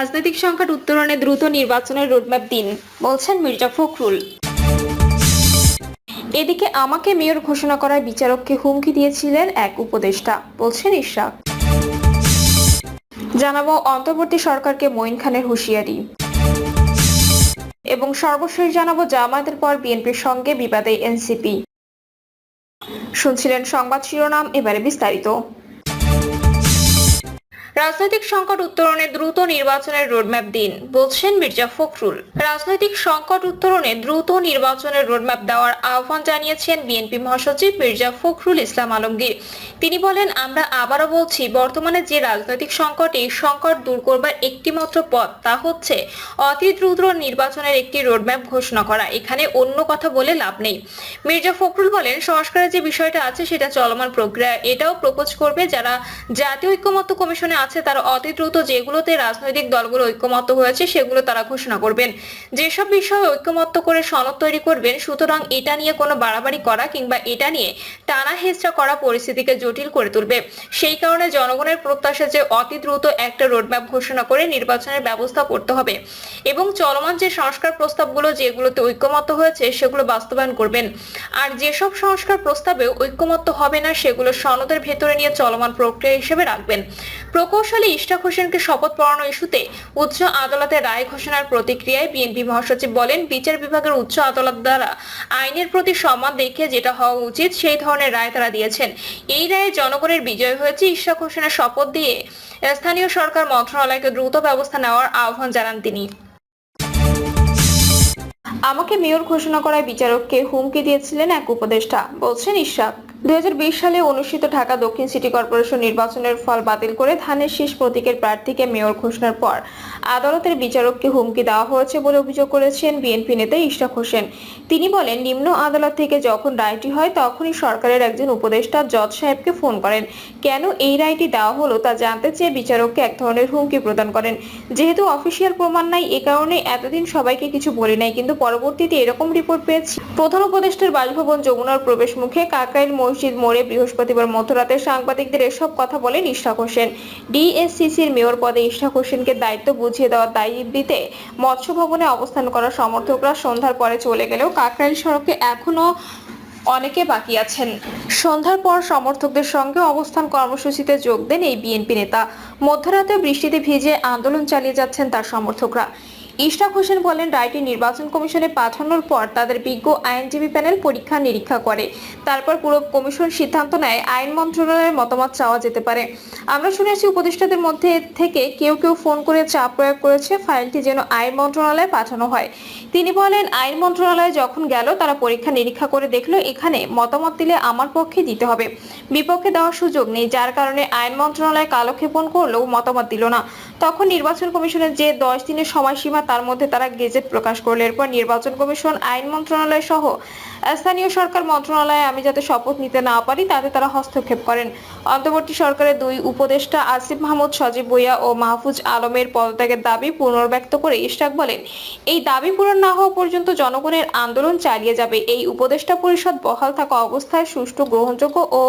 রাজনৈতিক সংকট উত্তরণে দ্রুত নির্বাচনের রোডম্যাপ দিন, বলছেন মির্জা ফখরুল। এদিকে আমাকে মেয়র ঘোষণা করার বিচারককে হুমকি দিয়েছিলেন এক উপদেষ্টা, বলছেন ইশরাক। জানাব অন্তর্বর্তী সরকারকে মঈন খানের হুঁশিয়ারি। এবং সর্বশেষ জানাব জামায়াতের পর বিএনপির সঙ্গে বিবাদে এনসিপি। শুনছিলেন সংবাদ শিরোনাম, এবারে বিস্তারিত। রাজনৈতিক সংকট উত্তরণে দ্রুত নির্বাচনের রোডম্যাপ দিন, বলছেন মির্জা ফখরুল। রাজনৈতিক সংকট উত্তরণে দ্রুত নির্বাচনের রোডম্যাপ দেওয়ার আহ্বান জানিয়েছেন বিএনপি মহাসচিব মির্জা ফখরুল ইসলাম আলমগীর। তিনি বলেন, আমরা আবারও বলছি, বর্তমানে যে রাজনৈতিক সংকট, এই সংকট দূর করবার একটিমাত্র পথ, তা হচ্ছে অতি দ্রুত নির্বাচনের একটি রোডম্যাপ ঘোষণা করা। এখানে অন্য কথা বলে লাভ নেই। মির্জা ফখরুল বলেন, সংস্কারের যে বিষয়টা আছে, সেটা চলমান প্রক্রিয়া, এটাও প্রপোজ করবে যারা জাতীয় ঐক্যমত্য কমিশনে আছে, তারা অতি দ্রুত যেগুলোতে রাজনৈতিক দলগুলো ঐক্যমত্য হয়েছে, সেগুলো তারা ঘোষণা করবেন। যেসব বিষয়ে ঐক্যমত্য করে সনদ তৈরি করবেন, সুতরাং এটা নিয়ে কোনো বাড়াবাড়ি করা কিংবা এটা নিয়ে টানা হেঁচড়া করা পরিস্থিতিকে জটিল করে তুলবে। সেই কারণে জনগণের প্রত্যাশা যে অতি দ্রুত একটা রোডম্যাপ ঘোষণা করে নির্বাচনের ব্যবস্থা করতে হবে এবং চলমান যে সংস্কার প্রস্তাবগুলো যেগুলোতে ঐক্যমত্য হয়েছে, সেগুলো বাস্তবায়ন করবেন। আর যেসব সংস্কার প্রস্তাবে ঐক্যমত্য হবে না, সেগুলো সনদের ভেতরে নিয়ে চলমান প্রক্রিয়া হিসেবে রাখবেন। প্রকৌশলী ইশরাক হোসেনকে শপথ পড়ানো ইস্যুতে উচ্চ আদালতের রায় ঘোষণার প্রতিক্রিয়ায় বিএনপি মহাসচিব বলেন, বিচার বিভাগের উচ্চ আদালত দ্বারা আইনের প্রতি সম্মান দেখে যেটা হওয়া উচিত সেই ধরনের রায় তারা দিয়েছেন। এই রায়ে জনগণের বিজয় হয়েছে। ইশরাক হোসেনের শপথ দিয়ে স্থানীয় সরকার মন্ত্রণালয়কে দ্রুত ব্যবস্থা নেওয়ার আহ্বান জানান তিনি। আমাকে মেয়র ঘোষণা করায় বিচারককে হুমকি দিয়েছিলেন এক উপদেষ্টা। বলছেন, ইশরাক দুই হাজার বিশ সালে অনুষ্ঠিত ঢাকা দক্ষিণ সিটি কর্পোরেশন নির্বাচনের ফল বাতিল করে ধানের শীষ প্রতীকের প্রার্থীকে মেয়র ঘোষণার পর আদালতের বিচারককে হুমকি দেওয়া হয়েছে বলে অভিযোগ করেছেন বিএনপি নেতা ইশরাক হোসেন। তিনি বলেন, নিম্ন আদালত থেকে যখন রায়টি হয় তখনই সরকারের একজন উপদেষ্টা জজ সাহেবকে ফোন করেন। কেন এই রায়টি দেওয়া হলো তা জানতে চেয়ে বিচারককে এক ধরনের হুমকি প্রদান করেন। যেহেতু অফিসিয়াল প্রমাণ নাই, এ কারণে এতদিন সবাইকে কিছু বলি নাই, কিন্তু পরবর্তীতে এরকম রিপোর্ট পেয়েছি। প্রধান উপদেষ্টার বাসভবন যমুনার প্রবেশ মুখে কাকরাইল মসজিদ মোড়ে বৃহস্পতিবার মধ্যরাতে সাংবাদিকদের এসব কথা বলেন ইশরাক হোসেন। ডিএসসিসির মেয়র পদে ইশরাক হোসেনকে দায়িত্ব বুঝিয়ে দেওয়ার দায়িত্ব দিতে মৎস্য ভবনে অবস্থান করা সমর্থকরা সন্ধ্যার পরে চলে গেলেও কাকরাইল সড়কে এখনও অনেকে বাকি আছেন। সন্ধ্যার পর সমর্থকদের সঙ্গে অবস্থান কর্মসূচিতে যোগ দেন এই বিএনপি নেতা। মধ্যরাতে বৃষ্টিতে ভিজে আন্দোলন চালিয়ে যাচ্ছেন তার সমর্থকরা। ইশরাক হোসেন বলেন রায়টি নির্বাচন কমিশনে পাঠানোর পর তাদের বিজ্ঞ আইনজীবী প্যানেল পরীক্ষা নিরীক্ষা করে। তারপর পুরো কমিশন সিদ্ধান্ত নেয়, আইন মন্ত্রণালয়ের মতামত চাওয়া যেতে পারে। আমরা শুনেছি উপদেষ্টাদের মধ্যে থেকে কেউ কেউ ফোন করে চাপ প্রয়োগ করেছে, ফাইলটি যেন আইন মন্ত্রণালয়ে পাঠানো হয়। তিনি বলেন, আইন মন্ত্রণালয়ে যখন গেল, তারা পরীক্ষা নিরীক্ষা করে দেখল, এখানে মতামত দিলে আমার পক্ষে দিতে হবে। বিপক্ষে দেওয়ার সুযোগ নেই, যার কারণে আইন মন্ত্রণালয় কালক্ষেপণ করলেও মতামত দিল না। তখন নির্বাচন কমিশনের যে দশ দিনের সময়সীমা, তার মধ্যে তারা গেজেট প্রকাশ করল। এরপর নির্বাচন কমিশন, আইন মন্ত্রণালয় সহ স্থানীয় সরকার মন্ত্রণালয়ে আমি যাতে শপথ নিতে না পারি, তাতে তারা হস্তক্ষেপ করেন। অন্তর্বর্তী সরকারের দুই উপদেষ্টা আসিফ মাহমুদ, সজীব ভুইয়া ও মাহফুজ আলমের পদত্যাগের দাবি পুনর্ব্যক্ত করে ইশরাক বলেন, এই দাবি পূরণ না হওয়া পর্যন্ত জনগণের আন্দোলন চালিয়ে যাবে। এই উপদেষ্টা পরিষদ বহাল থাকা অবস্থায় সুষ্ঠু, গ্রহণযোগ্য ও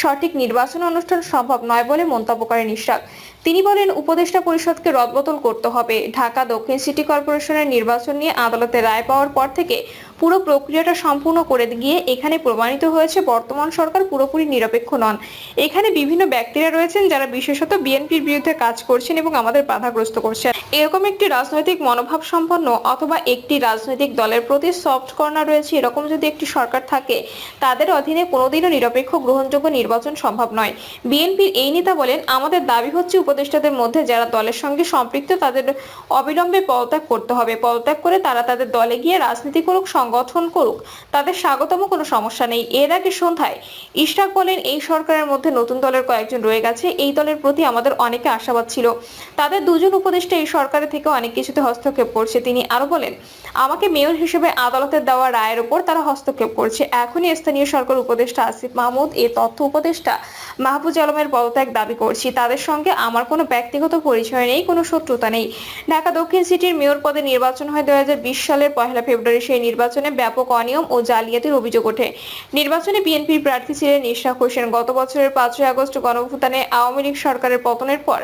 সঠিক নির্বাচন অনুষ্ঠান সম্ভব নয় বলে মন্তব্য করেন ইশরাক। তিনি বলেন, উপদেষ্টা পরিষদকে রদবদল করতে হবে। ঢাকা দক্ষিণ সিটি কর্পোরেশনের নির্বাচন নিয়ে আদালতে রায় পাওয়ার পর থেকে পুরো প্রক্রিয়াটা সম্পূর্ণ করে গিয়ে এখানে প্রমাণিত হয়েছে বর্তমান সরকার পুরোপুরি নিরপেক্ষ নন। এখানে বিভিন্ন ব্যক্তিরা রয়েছেন যারা বিশেষত বিএনপির বিরুদ্ধে কাজ করছেন এবং আমাদের বাধাগ্রস্ত করছেন। এরকম একটি রাজনৈতিক মনোভাব সম্পন্ন অথবা একটি রাজনৈতিক দলের প্রতি সফট কর্নার রয়েছে, এরকম যদি একটি সরকার থাকে, তাদের অধীনে কোনোদিনও নিরপেক্ষ গ্রহণযোগ্য নির্বাচন সম্ভব নয়। বিএনপির এই নেতা বলেন, আমাদের দাবি হচ্ছে উপদেষ্টাদের মধ্যে যারা দলের সঙ্গে সম্পৃক্ত, তাদের অবিলম্বে পদত্যাগ করতে হবে। পদত্যাগ করে তারা তাদের দলে গিয়ে রাজনীতি করুক সংগঠন করুক, তাদের স্বাগতম কোনো সমস্যা নেই। এর আগে সন্ধ্যায় ইশরাক বলেন, এই সরকারের মধ্যে নতুন দলের কয়েকজন রয়ে গেছে। এই দলের প্রতি আমাদের অনেকে আশাবাদ ছিল। তাদের দুজন উপদেষ্টা এই সরকারের থেকে অনেক কিছুতে হস্তক্ষেপ করছে। তিনি আরও বলেন, আমাকে মেয়র হিসেবে আদালতের দেওয়া রায়ের উপর তারা হস্তক্ষেপ করছে। এখনই স্থানীয় সরকার উপদেষ্টা আসিফ মাহমুদ এ তথ্য উপদেষ্টা মাহবুজ আলমের পদত্যাগ দাবি করছি। তাদের সঙ্গে আমার কোনো ব্যক্তিগত পরিচয় নেই, কোনো শত্রুতা নেই। ঢাকা দক্ষিণ সিটির মেয়র পদে নির্বাচন হয় দু হাজার বিশ সালের পহেলা ফেব্রুয়ারি। সেই নির্বাচন নির্বাচনে ব্যাপক অনিয়ম ও জালিয়াতির অভিযোগ ওঠে। নির্বাচনে বিএনপির প্রার্থী ছিলেন ইশরাক হোসেন। গত বছরের পাঁচই আগস্ট গণভুতানে আওয়ামী লীগ সরকারের পতনের পর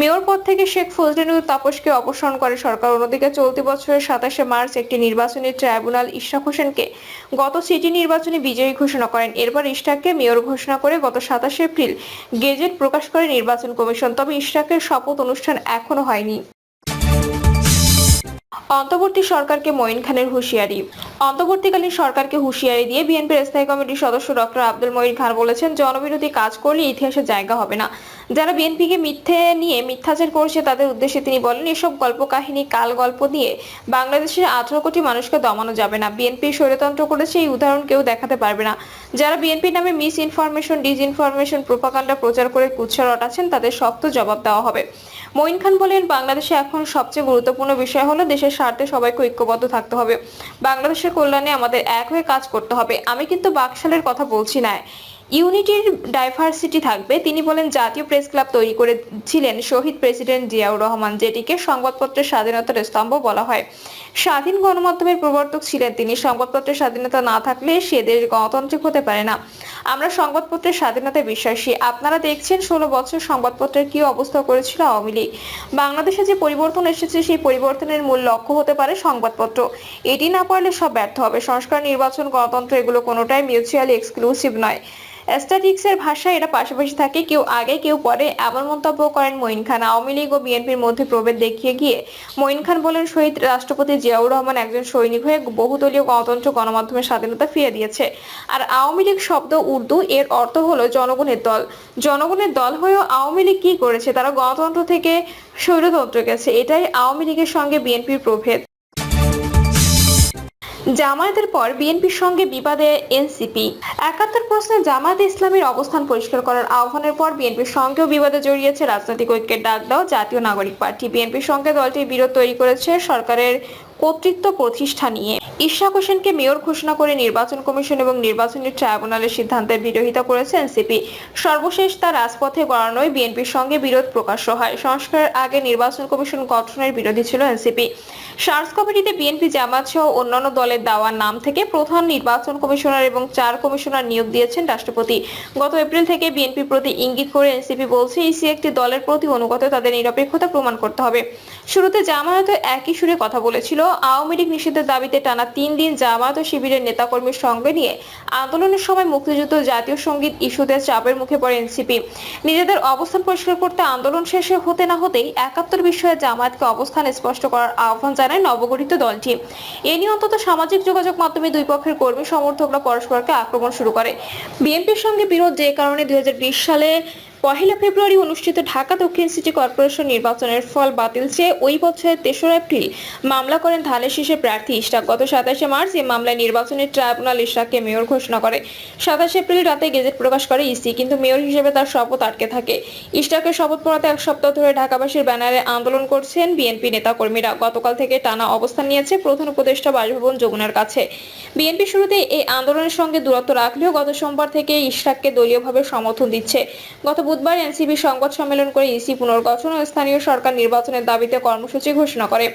মেয়র পদ থেকে শেখ ফজলিনুর তাপসকে অপসারণ করে সরকার। অন্যদিকে চলতি বছরের সাতাশে মার্চ একটি নির্বাচনী ট্রাইব্যুনাল ইশরাক হোসেনকে গত সিটি নির্বাচনে বিজয়ী ঘোষণা করেন। এরপর ইশরাককে মেয়র ঘোষণা করে গত সাতাশে এপ্রিল গেজেট প্রকাশ করে নির্বাচন কমিশন। তবে ইশরাকের শপথ অনুষ্ঠান এখনও হয়নি। অন্তর্বর্তী সরকারকে মঈন খানের হুঁশিয়ারি। অন্তর্বর্তীকালীন সরকারকে হুঁশিয়ারি দিয়ে বিএনপির স্থায়ী কমিটির সদস্য ডক্টর আব্দুল মঈন খান বলেছেন, জনবিরোধী কাজ করলে ইতিহাসে জায়গা হবে না। যারা বিএনপিকে মিথ্যে নিয়ে মিথ্যাচার করছে, তাদের উদ্দেশ্যে তিনি বলেন, এসব গল্প কাহিনী কাল গল্প দিয়ে বাংলাদেশের আঠারো কোটি মানুষকে দমানো যাবে না। বিএনপি স্বৈরতন্ত্র করেছে, এই উদাহরণ কেউ দেখাতে পারবে না। যারা বিএনপি নামে মিস ইনফরমেশন ডিসইনফরমেশন প্রোপাকাণ্ডা প্রচার করে কুৎসা রটাচ্ছেন, তাদের শক্ত জবাব দেওয়া হবে। মঈন খান বলেন, বাংলাদেশে এখন সবচেয়ে গুরুত্বপূর্ণ বিষয় হলো দেশের স্বার্থে সবাইকে ঐক্যবদ্ধ থাকতে হবে। বাংলাদেশের কল্যাণে আমাদের এক হয়ে কাজ করতে হবে। আমি কিন্তু বাকশালের কথা বলছি না। ইউনিটির ডাইভার্সিটি থাকবে। তিনি বলেন, জাতীয় প্রেস ক্লাব তৈরি করেছিলেন শহীদ প্রেসিডেন্ট জিয়াউর রহমান, যেটিকে সংবাদপত্রের স্বাধীনতার স্তম্ভ বলা হয়। স্বাধীন গণমাধ্যমের প্রবর্তক ছিলেন তিনি। সংবাদপত্রের স্বাধীনতা না থাকলে সে দেশ গণতান্ত্রিক হতে পারে না। আমরা সংবাদপত্রের স্বাধীনতায় বিশ্বাসী। আপনারা দেখছেন, ষোলো বছর সংবাদপত্রের কি অবস্থা করেছিল আওয়ামী লীগ? বাংলাদেশে যে পরিবর্তন এসেছে, সেই পরিবর্তনের মূল লক্ষ্য হতে পারে সংবাদপত্র। এটি না পারলে সব ব্যর্থ হবে। সংস্কার, নির্বাচন, গণতন্ত্র, এগুলো কোনোটাই মিউচুয়ালি এক্সক্লুসিভ নয়। স্ট্যাটিক্সের ভাষায় এরা পাশাপাশি থাকে। কেউ আগে, কেউ পরে এমন মন্তব্য করেন মঈন খান। আওয়ামী লীগ ও বিএনপির মধ্যে প্রভেদ দেখিয়ে গিয়ে মঈন খান বলেন, শহীদ রাষ্ট্রপতি জিয়াউর রহমান একজন সৈনিক হয়ে বহুদলীয় গণতন্ত্র গণমাধ্যমের স্বাধীনতা ফিরে দিয়েছে। আর আওয়ামী লীগ শব্দ উর্দু, এর অর্থ হলো জনগণের দল। জনগণের দল হয়েও আওয়ামী লীগ কি করেছে? তারা গণতন্ত্র থেকে স্বৈরতন্ত্র গেছে। এটাই আওয়ামী লীগের সঙ্গে বিএনপির প্রভেদ। জামায়াতের পর বিএনপির সঙ্গে বিবাদে এনসিপি। একাত্তর প্রশ্নে জামায়াত ইসলামের অবস্থান পরিষ্কার করার আহ্বানের পর বিএনপির সঙ্গেও বিবাদে জড়িয়েছে রাজনৈতিক ঐক্যের ডাক দাও জাতীয় নাগরিক পার্টি। বিএনপির সঙ্গে দলটির বিরোধ তৈরি করেছে সরকারের কর্তৃত্ব প্রতিষ্ঠা নিয়ে। ইশাক হোসেনকে মেয়র ঘোষণা করে নির্বাচন কমিশন এবং নির্বাচনী ট্রাইব্যুনালের সিদ্ধান্তের বিরোধিতা করেছে এনসিপি সর্বশেষ তা রাজপথে গড়ানোয় বিএনপির সঙ্গে বিরোধ প্রকাশ্য হয় সংস্কারের আগে নির্বাচন কমিশন গঠনের বিরোধী ছিল এনসিপি সার্চ কমিটিতে বিএনপি জামাত সহ অন্যান্য দলের দেওয়ার নাম থেকে প্রধান নির্বাচন কমিশনার এবং চার কমিশনার নিয়োগ দিয়েছেন রাষ্ট্রপতি। গত এপ্রিল থেকে বিএনপির প্রতি ইঙ্গিত করে এনসিপি বলছে, ইসি একটি দলের প্রতি অনুগত, তাদের নিরপেক্ষতা প্রমাণ করতে হবে। শুরুতে জামায়াত একই সুরে কথা বলেছিল। আওয়ামী লীগ নিষিদ্ধের দাবিতে টানা তিন দিন জামায়াত শিবিরের নেতাকর্মীর সঙ্গে নিয়ে আন্দোলনের সময় মুক্তিযুদ্ধ জাতীয় সংগীত ইস্যুতে চাপের মুখে পড়ে এনসিপি। নিজেদের অবস্থান পরিষ্কার করতে আন্দোলন শেষে হতে না হতেই একাত্তর বিষয়ে জামায়াতকে অবস্থান স্পষ্ট করার আহ্বান জানায় নবগঠিত দলটি। এ নিয়ে অন্তত সামাজিক যোগাযোগ মাধ্যমে দুই পক্ষের কর্মী সমর্থকরা পরস্পরকে আক্রমণ শুরু করে। বিএনপির সঙ্গে বিরোধ যে কারণে দুই হাজার বিশ সালে পহেলা ফেব্রুয়ারি অনুষ্ঠিত ঢাকা দক্ষিণ সিটি কর্পোরেশন নির্বাচনের ফল বাতিল চেয়ে ওই বছরের তেসরা এপ্রিল মামলা করেন ধানের শীষের প্রার্থী ইশরাক। গত সাতাশে মার্চ এই মামলায় নির্বাচনের ট্রাইব্যুনাল ইশরাককে মেয়র ঘোষণা করে। সাতাশে এপ্রিল রাতে গেজেট প্রকাশ করে ইসি, কিন্তু মেয়র হিসেবে তার শপথ আটকে থাকে। ইশরাকের শপথ পড়াতে এক সপ্তাহ ধরে ঢাকাবাসীর ব্যানারে আন্দোলন করছেন বিএনপি নেতাকর্মীরা। গতকাল থেকে টানা অবস্থান নিয়েছে প্রধান উপদেষ্টা বাসভবন যমুনার কাছে। বিএনপি শুরুতে এই আন্দোলনের সঙ্গে দূরত্ব রাখলেও গত সোমবার থেকে ইশরাককে দলীয়ভাবে সমর্থন দিচ্ছে। গত বুধবার এনসিপি সংবাদ সম্মেলন করে ইসি পুনর্গঠন ও স্থানীয় সরকার নির্বাচনের দাবিতে কর্মসূচি ঘোষণা করে।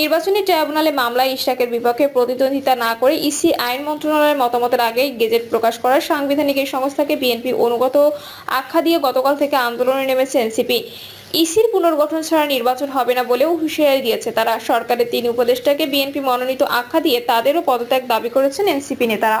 নির্বাচনী ট্রাইব্যুনালে মামলায় ইশরাকের বিপক্ষে প্রতিদ্বন্দ্বিতা না করে ইসি আইন মন্ত্রণালয়ের মতামতের আগেই গেজেট প্রকাশ করার সাংবিধানিক এই সংস্থাকে বিএনপি অনুগত আখ্যা দিয়ে গতকাল থেকে আন্দোলনে নেমেছে এনসিপি। ইসির পুনর্গঠন ছাড়া নির্বাচন হবে না বলেও হুঁশিয়ারি দিয়েছে তারা। সরকারের তিন উপদেষ্টাকে বিএনপি মনোনীত আখ্যা দিয়ে তাদেরও পদত্যাগ দাবি করেছেন এনসিপি নেতারা।